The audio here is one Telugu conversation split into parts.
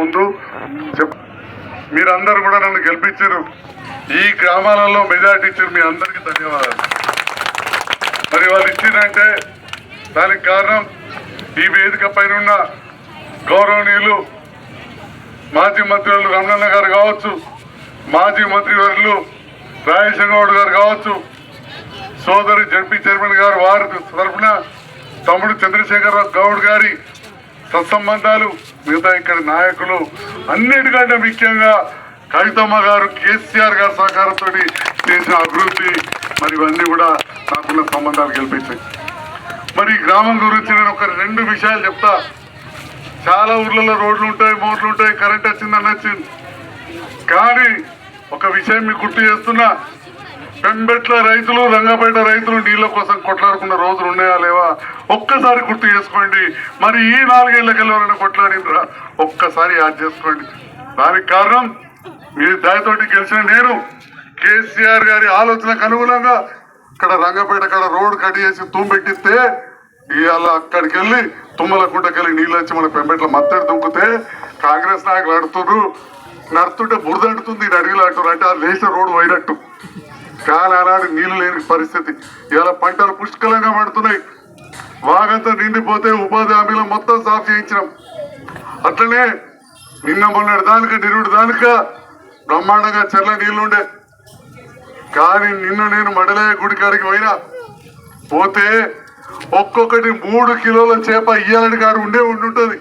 ముందు మీరందరూ కూడా నన్ను గెలిపించారు. ఈ గ్రామాలలో మెజార్టీ ఇచ్చారు మీ అందరికీ ధన్యవాదాలు. మరి వాళ్ళు ఇచ్చిందంటే దానికి కారణం ఈ వేదిక పైన ఉన్న గౌరవనీయులు మాజీ మంత్రులు రమణన్న గారు కావచ్చు మాజీ మంత్రివర్యులు రాజేశ్వరగౌడ్ గారు కావచ్చు సోదరి జడ్పీ చైర్మన్ గారు వారి తరఫున తమ్ముడు చంద్రశేఖర్ గౌడ్ గారి సత్సంబంధాలు మిగతా ఇక్కడ నాయకులు అన్నిటికంటే ముఖ్యంగా కవితమ్మ గారు కేసీఆర్ గారి సహకారంతో చేసిన అభివృద్ధి మరి ఇవన్నీ కూడా నాకున్న సంబంధాలు గెలిపించాయి. మరి ఈ గ్రామం గురించి నేను ఒక రెండు విషయాలు చెప్తా. చాలా ఊర్లలో రోడ్లు ఉంటాయి మోర్లు ఉంటాయి కరెంట్ వచ్చిందని వచ్చింది. కానీ ఒక విషయం మీకు గుర్తు చేస్తున్నా. పెంబెట్ల రైతులు రంగపేట రైతులు నీళ్ళ కోసం కొట్లాడుకున్న రోజులు ఉన్నాయా లేవా? ఒక్కసారి గుర్తు చేసుకోండి. మరి ఈ నాలుగేళ్ళకి ఎవరైనా కొట్లాడిందిరా ఒక్కసారి యాద్ చేసుకోండి. దానికి కారణం మీ దయతోటి గెలిచిన నేను. కేసీఆర్ గారి ఆలోచనకు అనుగుణంగా ఇక్కడ రంగపేట కాడ రోడ్ కట్ చేసి తుమ్మెట్టిస్తే ఇవాళ అక్కడికి వెళ్ళి తుమ్మలకుంటకి వెళ్ళి నీళ్ళు వచ్చి మన పెంబెట్ల మత్తడి దుంకుతే కాంగ్రెస్ నాయకులు అడుతున్నారు నడుతుంటే బురద అంటుతుంది ఇది అంటారు అంటే ఆ లేచిన రోడ్డు పోయినట్టు. కానీ ఆనాడు నీళ్ళు లేని పరిస్థితి. ఇలా పంటలు పుష్కలంగా పడుతున్నాయి. వాగంతా నిండిపోతే ఉపాధి హామీలో మొత్తం సాఫ్ చేయించినాం. అట్లనే నిన్న మొన్నటి దానిక నిరుడు దానిక బ్రహ్మాండంగా చెర్ల నీళ్ళుండే కానీ నిన్న నేను మడలయ్య గుడి కాడికి పోయినా. పోతే ఒక్కొక్కటి మూడు కిలోల చేప ఇయ్యాలని కాడు ఉండే ఉండుంటుంది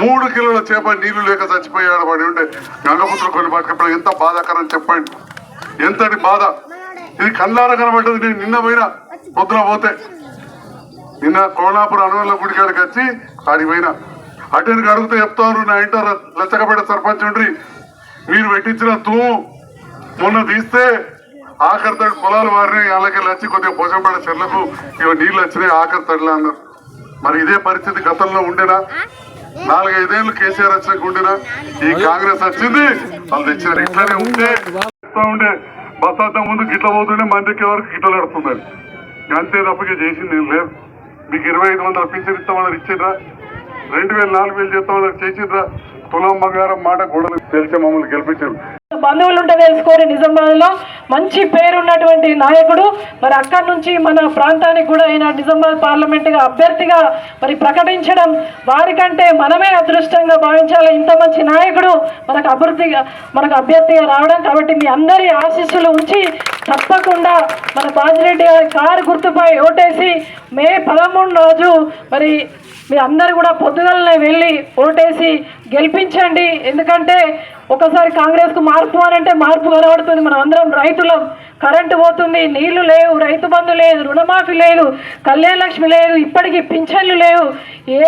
మూడు కిలోల చేప నీళ్ళు లేక చచ్చిపోయాడు వాడి ఉండే. గంగపుత్రులు కొన్ని పట్టుకప్పుడు ఎంత బాధాకరం చెప్పండి. ఎంతటి బాధ? ఇది కల్లార కనబడ్డది నేను నిన్న పోయినా పొద్దున పోతే. నిన్న కోలాపురం అనవల్ల గుడి కాడికి వచ్చి ఆడికి పోయినా. అటు అడిగితే చెప్తాను నా ఇంట లచ్చకపేట సర్పంచ్ ఉండ్రి. మీరు పెట్టించిన తూ మొన్న తీస్తే ఆఖరి తడి పొలాలు వారిని అలాగే వచ్చి కొద్దిగా పోషంపడ చెర్లకు ఇవి నీళ్ళు వచ్చినాయి ఆఖరి తడిలా అన్నారు. మరి ఇదే పరిస్థితి గతంలో ఉండేనా? నాలుగైదేళ్ళు కేసీఆర్ వచ్చినాక ఉండేనా? ఈ కాంగ్రెస్ వచ్చింది వాళ్ళు తెచ్చారు ఇట్లానే ఉంటే చెప్తా ఉండే? బస్ అంతా ముందు గిట్ల పోతుండే మందికి వరకు గిట్ల నడుతుందని అంతే తప్పగా చేసింది నేను లేదు. మీకు ఇరవై ఐదు వందల పింఛన్ ఇస్తామన్నారు ఇచ్చిండ్రా. రెండు వేలు నాలుగు వేలు చేస్తామన్నారు చేసిండ్రా. తులం బంగారం మాట గొడవలు తెలిసి మమ్మల్ని గెలిపించారు. బంధువులు ఉంటే తెలుసుకోరు నిజామాబాద్లో మంచి పేరున్నటువంటి నాయకుడు. మరి అక్కడి నుంచి మన ప్రాంతానికి కూడా ఆయన నిజామాబాద్ పార్లమెంట్గా అభ్యర్థిగా మరి ప్రకటించడం వారికంటే మనమే అదృష్టంగా భావించాలి. ఇంత మంచి నాయకుడు మనకు అభివృద్ధిగా మనకు అభ్యర్థిగా రావడం కాబట్టి మీ అందరి ఆశీస్సులు ఉంచి తప్పకుండా మన బాజిరెడ్డి గారి కారు గుర్తుపై ఓటేసి మే పదమూడు రోజు మరి మీ అందరు కూడా పొద్దుగలనే వెళ్ళి ఓటేసి గెలిపించండి. ఎందుకంటే ఒకసారి కాంగ్రెస్కు మార్పు అని అంటే మార్పు కనబడుతుంది. మనం అందరం రైతులం. కరెంటు పోతుంది నీళ్ళు లేవు రైతు బంధు లేదు రుణమాఫీ లేదు కళ్యాణ లక్ష్మి లేదు ఇప్పటికీ పింఛన్లు లేవు.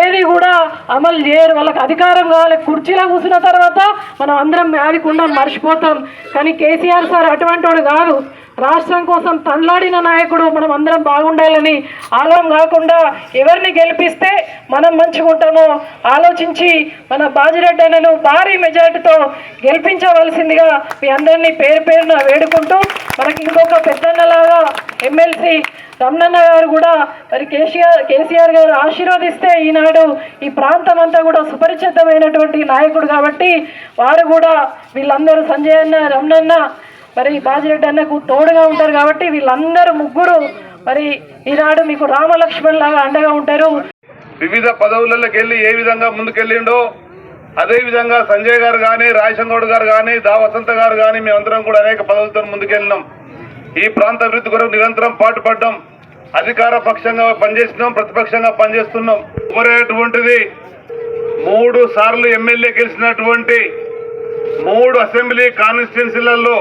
ఏది కూడా అమలు చేయరు. వాళ్ళకి అధికారం కావాలి. కుర్చీలో కూర్చున్న తర్వాత మనం అందరం మేడికుండా మర్చిపోతాం. కానీ కేసీఆర్ సార్ అటువంటి వాడు కాదు. రాష్ట్రం కోసం తన్లాడిన నాయకుడు మనం అందరం బాగుండాలని ఆలోచన కాకుండా ఎవరిని గెలిపిస్తే మనం మంచిగా ఉంటామో ఆలోచించి మన బాజిరెడ్డి అన్నను భారీ మెజార్టీతో గెలిపించవలసిందిగా మీ అందరినీ పేరు పేరున వేడుకుంటూ మనకి ఇంకొక పెద్దన్నలాగా ఎమ్మెల్సీ రమణన్న గారు కూడా మరి కేసీఆర్ కేసీఆర్ గారు ఆశీర్వదిస్తే ఈనాడు ఈ ప్రాంతం అంతా కూడా సుపరిచితమైనటువంటి నాయకుడు కాబట్టి వారు కూడా వీళ్ళందరూ సంజయ్ అన్న రమణన్న మరి బాజిరెడ్డి అన్నకు తోడుగా ఉంటారు కాబట్టి వీళ్ళందరూ ముగ్గురు మరి ఈనాడు మీకు రామలక్ష్మణ్ లాగా అండగా ఉంటారు. వివిధ పదవులలోకి వెళ్ళి ఏ విధంగా ముందుకెళ్ళిండో అదే విధంగా సంజయ్ గారు కానీ రాయశంగౌడ్ గారు కానీ దా వసంత గారు కానీ మేమందరం కూడా అనేక పదవులతో ముందుకెళ్ళినాం. ఈ ప్రాంత అభివృద్ధి కొరకు నిరంతరం పాటుపడ్డాం. అధికార పక్షంగా పనిచేస్తున్నాం ప్రతిపక్షంగా పనిచేస్తున్నాం. కోరేటువంటిది మూడు సార్లు ఎమ్మెల్యే గెలిచినటువంటి మూడు అసెంబ్లీ కాన్స్టిట్యున్సీలలో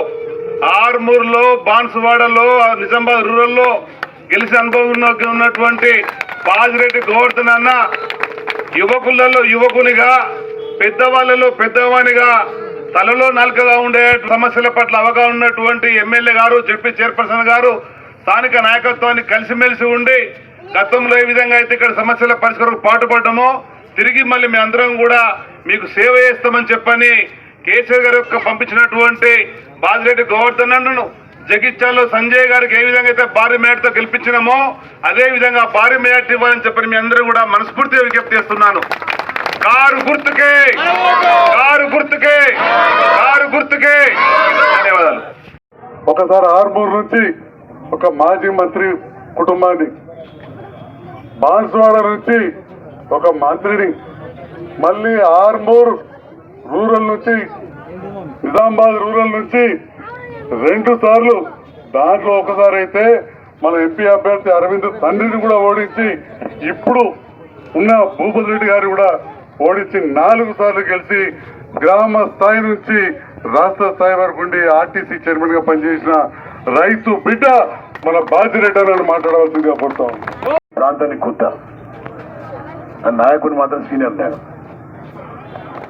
ఆర్మూర్లో బాన్సువాడలో నిజామాబాద్ రూరల్లో గెలిచి అనుభవం ఉన్నటువంటి బాజిరెడ్డి గోవర్ధన్ అన్న యువకులలో యువకునిగా పెద్దవాళ్ళలో పెద్దవానిగా తలలో నలకగా ఉండే సమస్యల పట్ల అవగాహన ఉన్నటువంటి ఎమ్మెల్యే గారు జడ్పీ చైర్పర్సన్ గారు స్థానిక నాయకత్వాన్ని కలిసిమెలిసి ఉండి గతంలో ఏ విధంగా అయితే ఇక్కడ సమస్యల పరిష్కారం పాటుపడ్డమో తిరిగి మళ్ళీ మీ అందరం కూడా మీకు సేవ చేస్తామని చెప్పని కేసీఆర్ గారు యొక్క పంపించినటువంటి బాజిరెడ్డి గోవర్ధన్ అన్నను జగిత్యాల్లో సంజయ్ గారికి ఏ విధంగా అయితే భారీ మేటతో గెలిపించినామో అదే విధంగా భారీ మేట ఇవ్వాలని చెప్పని మీ అందరూ కూడా మనస్ఫూర్తిగా విజ్ఞప్తి చేస్తున్నాను. కారు గుర్తుకే! కారు గుర్తుకే! కారు గుర్తుకే! ధన్యవాదాలు. ఒకసారి ఆర్మూర్ నుంచి ఒక మాజీ మంత్రి కుటుంబాన్ని బాన్స్వాడ నుంచి ఒక మంత్రిని మళ్ళీ ఆర్మూర్ రూరల్ నుంచి నిజామాబాద్ రూరల్ నుంచి రెండు సార్లు దాంట్లో ఒకసారి అయితే మన ఎంపీ అభ్యర్థి అరవింద్ తండ్రిని కూడా ఓడించి ఇప్పుడు ఉన్న భూపతి రెడ్డి గారు కూడా ఓడించి నాలుగు సార్లు గెలిచి గ్రామ స్థాయి నుంచి రాష్ట్ర స్థాయి వరకు ఉండి ఆర్టీసీ చైర్మన్గా పనిచేసిన రైతు బిడ్డ మన బాజిరెడ్డి అని మాట్లాడవలసిందిగా కోరుతాం ప్రాంతానికి కొత్త నా నాయకుడు మాత్రం సీనియర్ నేను.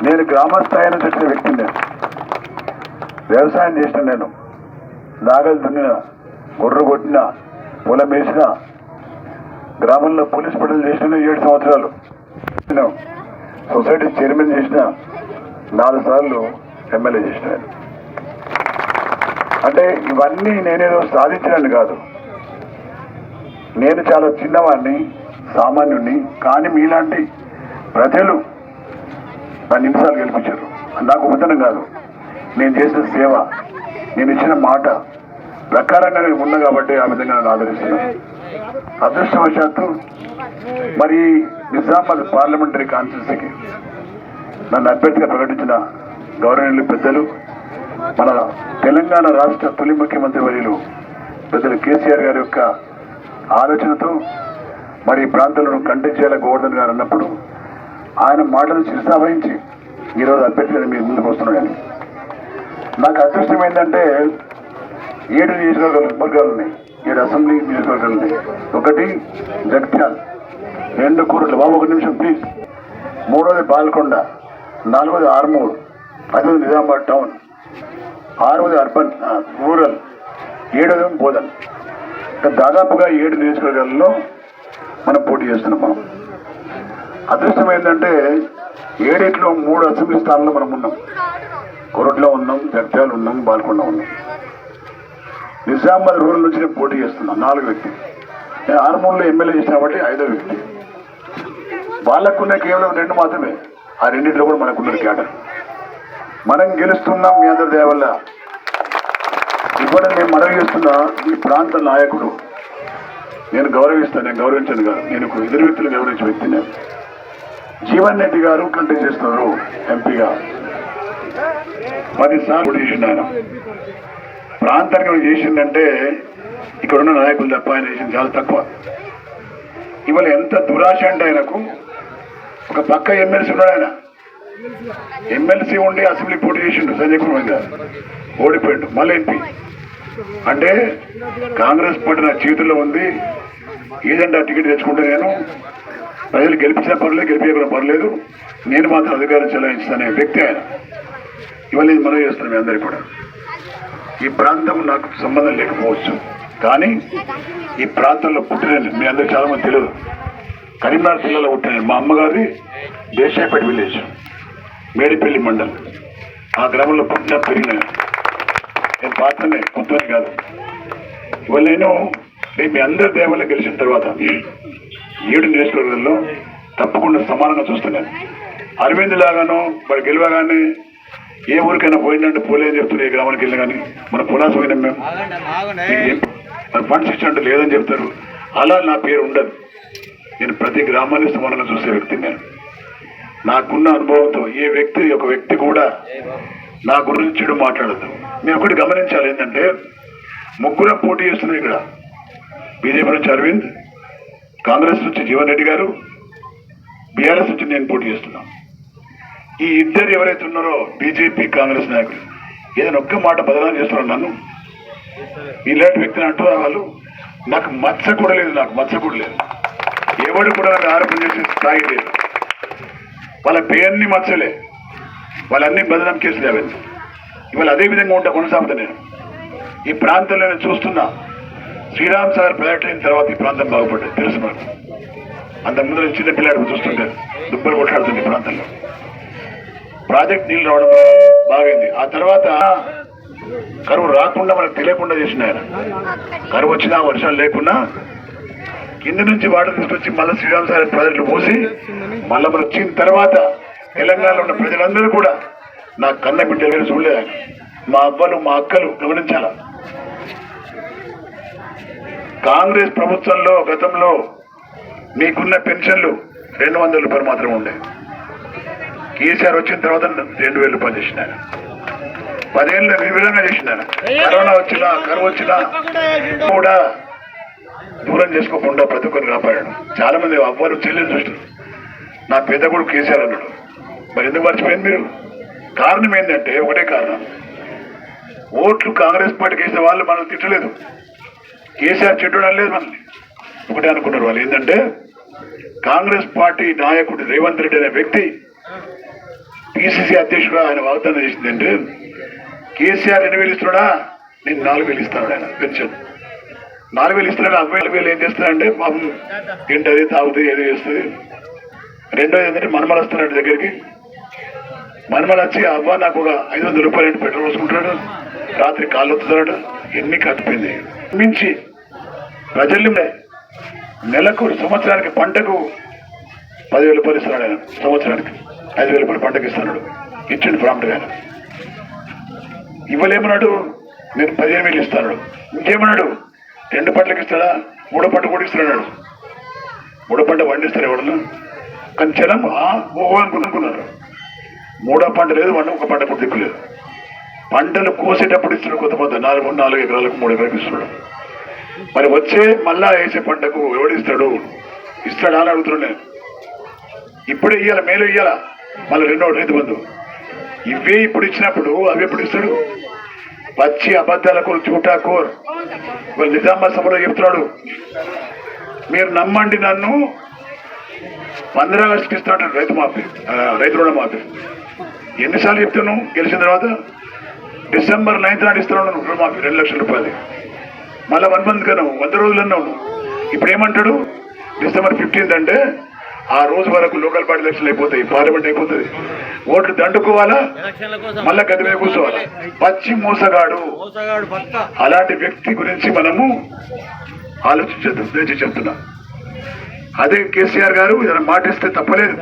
నేను గ్రామ స్థాయి నుంచి వచ్చిన వ్యక్తిని నేను. వ్యవసాయం చేసిన నేను. నాగలు దున్నిన గొర్రె కొట్టిన పొలం వేసిన గ్రామంలో పోలీస్ పడలు చేసిన ఏడు సంవత్సరాలు. నేను సొసైటీ చైర్మన్ చేసిన నాలుగు సార్లు ఎమ్మెల్యే చేసిన అంటే ఇవన్నీ నేనేదో సాధించినని కాదు. నేను చాలా చిన్నవాడిని సామాన్యుడిని కానీ మీలాంటి ప్రజలు నా నిమిషాలు గెలిపించారు. నాకు ఉదనం కాదు. నేను చేసిన సేవ నేను ఇచ్చిన మాట ప్రకారంగా నేను ఉన్నా కాబట్టి ఆ విధంగా నన్ను ఆదరిస్తున్నాను అదృష్టవశాత్తు మరి నిజామాబాద్ పార్లమెంటరీ కాన్స్టిట్యూన్సీకి నన్ను అభ్యర్థిగా ప్రకటించిన గౌరవనీయులు పెద్దలు మన తెలంగాణ రాష్ట్ర తొలి ముఖ్యమంత్రి వర్యులు పెద్దలు కేసీఆర్ గారి యొక్క ఆలోచనతో మరి ఈ ప్రాంతంలో కంటెక్ట్ చేయాల గోవర్ధన్ గారు అన్నప్పుడు ఆయన మాటలు శిరసావహించి ఈరోజు అభ్యర్థిగా మీ ముందుకు వస్తున్నాను. నాకు అదృష్టం ఏంటంటే ఏడు నియోజకవర్గాలు ఉన్నాయి. ఏడు అసెంబ్లీ నియోజకవర్గాలు ఉన్నాయి. ఒకటి జగ్త్యాల్ రెండు కూరలు. బాబు ఒక నిమిషం ప్లీజ్ మూడోది బాల్కొండ నాలుగోది ఆర్మూర్ ఐదోది నిజామాబాద్ టౌన్ ఆరవది అర్బన్ రూరల్ ఏడోది బోధన్. దాదాపుగా ఏడు నియోజకవర్గాల్లో మనం పోటీ చేస్తున్నాం మనం. అదృష్టం ఏంటంటే ఏడిట్లో మూడు అసెంబ్లీ స్థానంలో మనం ఉన్నాం. కొరట్లో ఉన్నాం జగ్త్యాలు ఉన్నాం బాల్కొండ ఉన్నాం. నిజామాబాద్ రూరల్ నుంచి నేను పోటీ చేస్తున్నాను నాలుగు వ్యక్తి నేను ఆరుమూరులో ఎమ్మెల్యే చేసిన కాబట్టి ఐదో వ్యక్తి. వాళ్ళకున్న కేవలం రెండు మాత్రమే. ఆ రెండింటిలో కూడా మనకున్నది క్యాడర్. మనం గెలుస్తున్నాం మీ అందరి దేవల్ల ఇప్పుడు నేను మనవి చేస్తున్నా ఈ ప్రాంత నాయకుడు. నేను గౌరవిస్తాను నేను గౌరవించను కాదు. నేను ఇద్దరు ఎదురు వ్యక్తులు గౌరవించే వ్యక్తి నేను జీవన్ రెడ్డి గారు కంటే చేస్తున్నారు ఎంపీగా. పది సార్లు చేసిండు ఆయన. ప్రాంతానికి ఆయన చేసిందంటే ఇక్కడ ఉన్న నాయకులు తప్ప ఆయన చేసింది చాలా తక్కువ. ఇవాళ ఎంత దురాశ అంటే ఆయనకు? ఒక పక్క ఎమ్మెల్సీ ఉన్నాడు ఆయన. ఎమ్మెల్సీ ఉండి అసెంబ్లీ పోటీ చేసిండు సంజయ్ కుమార్ గారు. ఓడిపోయాడు మళ్ళీ ఎంపీ. అంటే కాంగ్రెస్ పార్టీ నా చేతుల్లో ఉంది. ఏదంటే ఆ టికెట్ తెచ్చుకుంటే నేను? ప్రజలు గెలిపించినా పర్లేదు గెలిపించకుండా పర్లేదు. నేను మాత్రం అధికారం చెలాయించాను వ్యక్తి ఆయన. ఇవన్నీ నేను మనం మీ అందరికీ కూడా. ఈ ప్రాంతం నాకు సంబంధం లేకపోవచ్చు. కానీ ఈ ప్రాంతంలో పుట్టిన మీ అందరికి చాలా మంది తెలియదు. కరీంనగర్ జిల్లాలో పుట్టిన మా అమ్మగారి దేశాయపేట విలేజ్ మేడిపల్లి మండలం. ఆ గ్రామంలో పుట్టిన పెరిగిన నేను పాత్రనే కొత్తని కాదు. ఇవాళ నేను మీ అందరి దేవాలయం గెలిచిన తర్వాత ఏడు నియోజకవర్గాల్లో తప్పకుండా సమానంగా చూస్తున్నాను. అరవింద్ లాగానో మరి గెలవగానే ఏ ఊరికైనా పోయిందంటే పోలే అని చెప్తున్నారు ఏ గ్రామానికి వెళ్ళినా కానీ మన పులాస పోయినాం మేము. మరి ఫండ్స్ ఇచ్చినట్టు లేదని చెప్తారు. అలా నా పేరు ఉండదు. నేను ప్రతి గ్రామాన్ని సమానంగా చూసే వ్యక్తిని నేను. నాకున్న అనుభవంతో ఏ వ్యక్తి ఒక వ్యక్తి కూడా నా గురించి చెడు మాట్లాడద్దు. మీరు ఒకటి గమనించాలి ఏంటంటే ముగ్గురం పోటీ చేస్తున్నారు ఇక్కడ. బీజేపీ నుంచి అరవింద్ కాంగ్రెస్ నుంచి జీవన్ రెడ్డి గారు బీఆర్ఎస్ నుంచి నేను పోటీ చేస్తున్నాను. ఈ ఇద్దరు ఎవరైతే ఉన్నారో బీజేపీ కాంగ్రెస్ నాయకులు ఏదైనా ఒక్క మాట బదనాలు చేస్తున్నారు నన్ను? ఇలాంటి వ్యక్తిని అంటున్నారు వాళ్ళు. నాకు మచ్చ కూడా లేదు నాకు మచ్చ కూడా లేదు. ఎవడు కూడా నాకు ఆరోపణ చేసే స్థాయి లేదు. వాళ్ళ పేరుని మచ్చలే. వాళ్ళన్ని బదనాం కేసులు అవన్నీ ఇవాళ అదే విధంగా ఉంటా కొనసాగుతా నేను. ఈ ప్రాంతంలో నేను చూస్తున్నా శ్రీరామ్ సాగర్ ప్రాజెక్ట్ అయిన తర్వాత ఈ ప్రాంతం బాగుపడ్డది. తెలుసు నాకు. అంతకుముందు ముందు చిన్న పిల్లాడు చూస్తుంటారు దుబ్బలు కొట్లాడుతుంది ఈ ప్రాంతంలో. ప్రాజెక్ట్ నీళ్ళు రావడం బాగైంది. ఆ తర్వాత కరువు రాకుండా మనకు తెలియకుండా చేసిన ఆయన. కరువు వచ్చినా వర్షాలు లేకున్నా కింద నుంచి వాటర్ తీసుకొచ్చి మళ్ళీ శ్రీరామ్ ప్రజలు పోసి మళ్ళీ మనం వచ్చిన తర్వాత తెలంగాణలో ఉన్న ప్రజలందరూ కూడా నా కన్న బిడ్డలు చూడలేదు మా అవ్వలు మా అక్కలు గమనించాల? కాంగ్రెస్ ప్రభుత్వంలో గతంలో మీకున్న పెన్షన్లు రెండు వందల రూపాయలు మాత్రమే ఉండే. కేసీఆర్ వచ్చిన తర్వాత రెండు వేలు రూపాయలు ఆయన పదేళ్ళు విభిన్నంగా చేసిన ఆయన కరోనా వచ్చినా కరువు వచ్చినా కూడా దూరం చేసుకోకుండా ప్రతి ఒక్కరిని కాపాడాడు. చాలా మంది అవ్వరు చెల్లెలు చూస్తారు నా పెద్ద కూడా కేసీఆర్ అన్నాడు. మరి ఎందుకు మర్చిపోయింది మీరు? కారణం ఏంటంటే ఒకటే కారణం. ఓట్లు కాంగ్రెస్ పార్టీకి వేసిన వాళ్ళు మనల్ని తిట్టలేదు. కేసీఆర్ చెడ్డు లేదు మనల్ని. ఒకటే అనుకున్నారు వాళ్ళు. ఏంటంటే కాంగ్రెస్ పార్టీ నాయకుడు రేవంత్ రెడ్డి అనే వ్యక్తి పిసిసి అధ్యక్షుడు ఆయన వాగ్దానం చేసిందంటే కేసీఆర్ ఎన్ని వేలు ఇస్తున్నాడా? నేను నాలుగు వేలు ఇస్తాను ఆయన పెన్షన్. నాలుగు వేలు ఇస్తున్నాడు అరవై నాలుగు వేలు ఏం చేస్తున్నాడంటే పాపం తింటది తాగుతుంది ఏదో చేస్తుంది. రెండోది ఏంటంటే మనమలు వస్తున్నాడు దగ్గరికి. మనమలు వచ్చి అవ్వ నాకు ఒక ఐదు వందల రూపాయలు పెట్రోల్ పోసుకుంటాడు రాత్రి కాళ్ళు వస్తున్నాడు ఎన్ని కట్టిపోయింది మించి ప్రజల్ని నెలకు సంవత్సరానికి పంటకు పదివేల రూపాయలు ఆయన సంవత్సరానికి. ఐదు వేల రూపాయలు పంటకి ఇస్తున్నాడు ఇచ్చిండు ప్రాంప్ట్ ఇవ్వలేమన్నాడు. నేను పదిహేను వేలు ఇస్తాడు ఇంకేమన్నాడు? రెండు పంటలకు ఇస్తాడా? మూడో పంట కూడా ఇస్తున్నాడు మూడో పంట పండిస్తారు ఎవడను కానీ జనం అనుకున్నారు మూడో పంట లేదు వంట ఒక పంట కూడా దిక్కులేదు. పంటలు కోసేటప్పుడు ఇస్తున్నాడు కొంత కొంత నాలుగు నాలుగు ఎకరాలకు మూడు ఎకరాలకు ఇస్తున్నాడు. మరి వచ్చే మళ్ళా వేసే పంటకు ఎవడిస్తాడు ఇస్తాడా అని అడుగుతున్నాడు నేను. ఇప్పుడే ఇయ్యాల మేలు ఇయ్యాలా. మళ్ళీ రెండో రైతు బంధు ఇవే ఇప్పుడు ఇచ్చినప్పుడు అవి ఎప్పుడు ఇస్తాడు? పచ్చి అబద్ధాలకు చూటా కోర్. వాళ్ళు నిజామాబాద్ సభలో చెప్తున్నాడు మీరు నమ్మండి నన్ను పంద్రా ఆగస్టుకి ఇస్తున్నాడు రైతు మాఫీ రైతు రుణ మాఫీ. ఎన్నిసార్లు చెప్తున్నావు గెలిచిన తర్వాత డిసెంబర్ నైన్త్ నాడు రెండు మాఫీ రెండు లక్షల రూపాయలు. మళ్ళీ వన్ మంత్ కను వంద రోజులు అన్నావు ఇప్పుడు ఏమంటాడు? డిసెంబర్ ఫిఫ్టీన్త్ అంటే ఆ రోజు వరకు లోకల్ పార్టీ ఎలక్షన్లు అయిపోతాయి పార్లమెంట్ అయిపోతుంది. ఓట్లు దండుకోవాలా? మళ్ళా గది మీద కూర్చోవాలా? పచ్చి మోసగాడు. అలాంటి వ్యక్తి గురించి మనము ఆలోచించద్దు దయచేసి చెప్తున్నా అదే కేసీఆర్ గారు ఏదైనా మాట ఇస్తే తప్పలేదు